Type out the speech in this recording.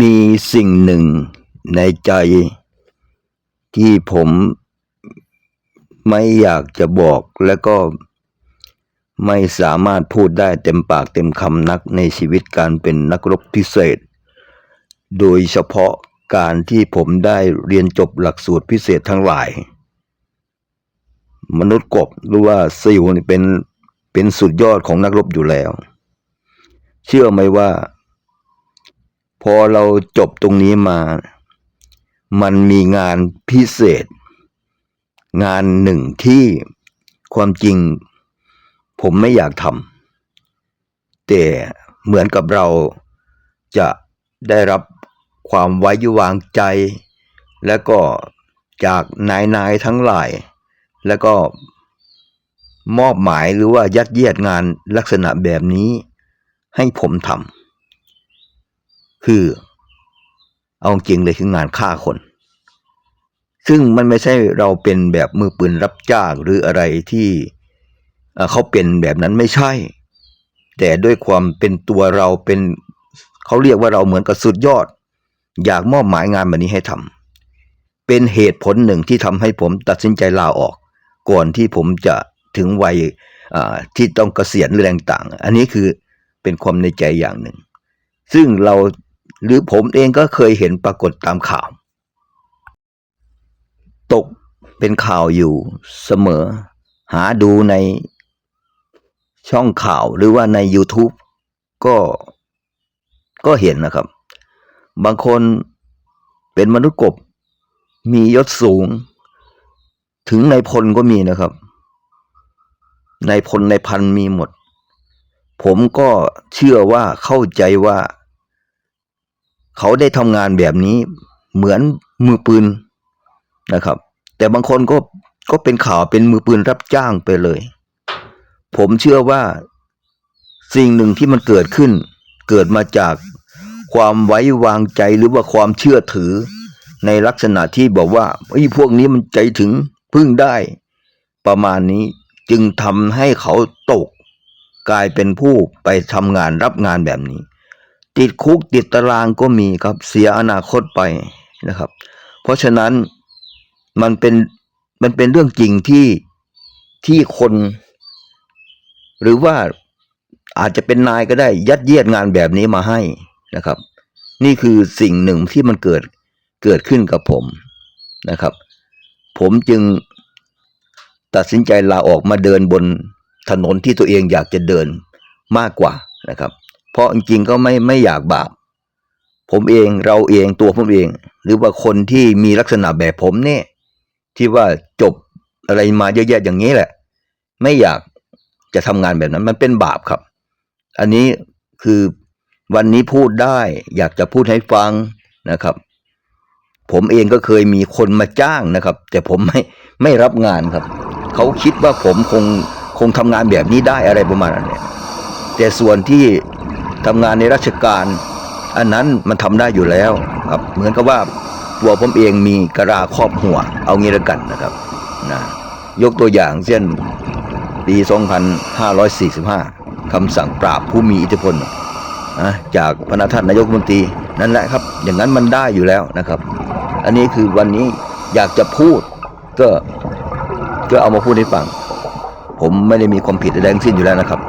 มีสิ่งหนึ่งในใจ ที่ผมไม่อยากจะบอกและก็ไม่สามารถพูดได้เต็มปากเต็มคำนักในชีวิตการเป็นนักรบพิเศษ โดยเฉพาะการที่ผมได้เรียนจบหลักสูตรพิเศษทั้งหลาย มนุษย์กบหรือว่าซิลนี่เป็นเป็นสุดยอดของนักรบอยู่แล้ว เชื่อไหมว่า อเราจบตรงนี้มา มันมีงานพิเศษ งานหนึ่งที่ความจริง ผมไม่อยากทำแต่เหมือนกับเราจะได้รับความไว้วางใจ และก็จากนายนายๆทั้งหลาย แล้วก็มอบหมายหรือว่ายัดเยียดงานลักษณะแบบนี้ให้ผมทำ คือ เอาจริงเลยคืองานฆ่าคน ซึ่งมันไม่ใช่เราเป็นแบบมือปืนรับจ้างหรืออะไรที่เขาเป็นแบบนั้นไม่ใช่ แต่ด้วยความเป็นตัวเราเป็นเขาเรียกว่าเราเหมือนกับสุดยอด อยากมอบหมายงานแบบนี้ให้ทำเป็นเหตุผลหนึ่งที่ทำให้ผมตัดสินใจลาออก ก่อนที่ผมจะถึงวัยที่ต้องเกษียณหรือแรงต่าง อันนี้คือเป็นความในใจอย่างหนึ่ง ซึ่งเรา หรือผมเองก็เคยเห็นปรากฏตามข่าว ตกเป็นข่าวอยู่เสมอ หาดูในช่องข่าวหรือว่าใน YouTube ก็ก็เห็นนะครับ บางคนเป็นมนุษย์กบ มียศสูง ถึงในพลก็มีนะครับ ในพลในพันมีหมด ผมก็เชื่อว่าเข้าใจว่า เขาได้ทำงานแบบนี้เหมือนมือปืนนะครับ แต่บางคนก็ก็เป็นข่าวเป็นมือปืนรับจ้างไปเลย ผมเชื่อว่าสิ่งหนึ่งที่มันเกิดขึ้น เกิดมาจากความไว้วางใจหรือว่าความเชื่อถือในลักษณะที่บอกว่าไอ้พวกนี้มันใจถึงพึ่งได้ ประมาณนี้จึงทำให้เขาตก กลายเป็นผู้ไปทำงานรับงานแบบนี้ ติดคุกติดตารางก็มีครับเสียอนาคตไปนะครับ เพราะฉะนั้นมันเป็นมันเป็นเรื่องจริงที่ที่คน หรือว่าอาจจะเป็นนายก็ได้ยัดเยียดงานแบบนี้มาให้นะครับ นี่คือสิ่งหนึ่งที่มันเกิดเกิดขึ้นกับผมนะครับ ผมจึงตัดสินใจลาออกมาเดินบนถนนที่ตัวเองอยากจะเดินมากกว่านะครับ เพราะจริงก็ไม่ไม่อยากบาป ผมเองเราเองตัวผมเอง หรือว่าคนที่มีลักษณะแบบผมเนี่ยที่ว่าจบอะไรมาเยอะแยะอย่างนี้แหละ ไม่อยากจะทำงานแบบนั้นมันเป็นบาปครับ อันนี้คือวันนี้พูดได้ อยากจะพูดให้ฟังนะครับ ผมเองก็เคยมีคนมาจ้างนะครับ แต่ผมไม่ไม่รับงานครับ เขาคิดว่าผมคงคงทำงานแบบนี้ได้อะไรประมาณนั้นแต่ส่วนที่ ทำงานในราชการ อันนั้นมันทำได้อยู่แล้วครับ เหมือนกับว่าตัวผมเองมีกระลาครอบหัว เอางี้ละกันนะครับนะยกตัวอย่างเช่นปี 2545คำสั่งปราบผู้มีอิทธิพลนะจากพระท่านนายกมนตรีนั่นแหละครับ อย่างนั้นมันได้อยู่แล้วนะครับ อันนี้คือวันนี้อยากจะพูดก็ก็เอามาพูดให้ฟัง ผมไม่ได้มีความผิดใดๆทั้งสิ้นอยู่แล้วนะครับ